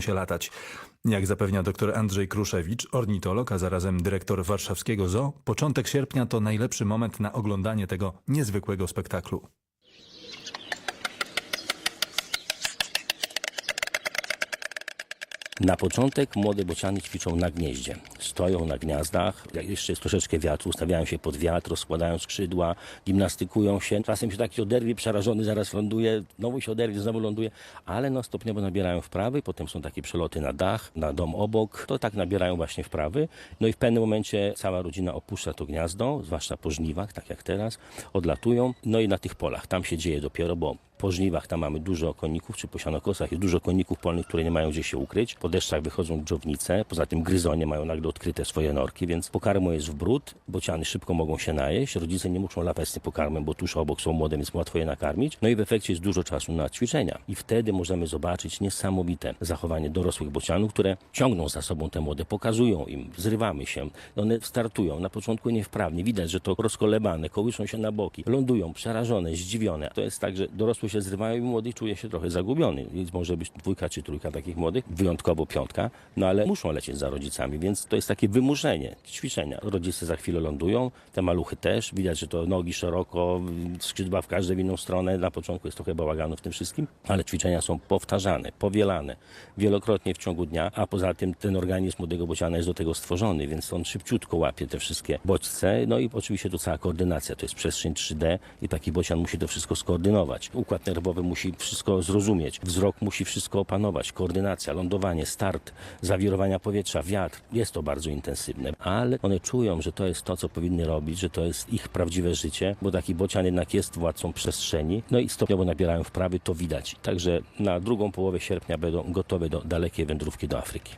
się latać. Jak zapewnia dr Andrzej Kruszewicz, ornitolog, a zarazem dyrektor warszawskiego zoo, początek sierpnia to najlepszy moment na oglądanie tego niezwykłego spektaklu. Na początek młode bociany ćwiczą na gnieździe. Stoją na gniazdach, jak jeszcze jest troszeczkę wiatru, ustawiają się pod wiatr, rozkładają skrzydła, gimnastykują się. Czasem się taki oderwie, przerażony zaraz ląduje, znowu się oderwie, znowu ląduje, ale no stopniowo nabierają wprawy, potem są takie przeloty na dach, na dom obok, to tak nabierają właśnie wprawy. No i w pewnym momencie cała rodzina opuszcza to gniazdo, zwłaszcza po żniwach, tak jak teraz, odlatują. No i na tych polach, tam się dzieje dopiero, bo po żniwach tam mamy dużo koników, czy po sianokosach jest dużo koników polnych, które nie mają gdzie się ukryć. Po deszczach wychodzą dżownice, poza tym gryzonie mają nagle odkryte swoje norki, więc pokarmu jest w brud, bociany szybko mogą się najeść, rodzice nie muszą latać z tym pokarmem, bo tuż obok są młode, więc łatwo je nakarmić. No i w efekcie jest dużo czasu na ćwiczenia. I wtedy możemy zobaczyć niesamowite zachowanie dorosłych bocianów, które ciągną za sobą te młode, pokazują im, zrywamy się. One startują, na początku niewprawnie, widać, że to rozkolebane, kołyszą się na boki, lądują przerażone, zdziwione. To jest tak, że dorosły się zrywają i młody czuje się trochę zagubiony. Więc może być dwójka czy trójka takich młodych, wyjątkowo piątka, no ale muszą lecieć za rodzicami, więc to jest takie wymuszenie, ćwiczenia. Rodzice za chwilę lądują, te maluchy też, widać, że to nogi szeroko, skrzydła w każdą inną stronę. Na początku jest trochę bałaganu w tym wszystkim, ale ćwiczenia są powtarzane, powielane wielokrotnie w ciągu dnia, a poza tym ten organizm młodego bociana jest do tego stworzony, więc on szybciutko łapie te wszystkie bodźce. No i oczywiście to cała koordynacja, to jest przestrzeń 3D i taki bocian musi to wszystko skoordynować. Układ nerwowy musi wszystko zrozumieć, wzrok musi wszystko opanować, koordynacja, lądowanie, start, zawirowania powietrza, wiatr. Jest to bardzo intensywne, ale one czują, że to jest to, co powinny robić, że to jest ich prawdziwe życie, bo taki bocian jednak jest władcą przestrzeni, no i stopniowo nabierają wprawy, to widać. Także na drugą połowę sierpnia będą gotowe do dalekiej wędrówki do Afryki.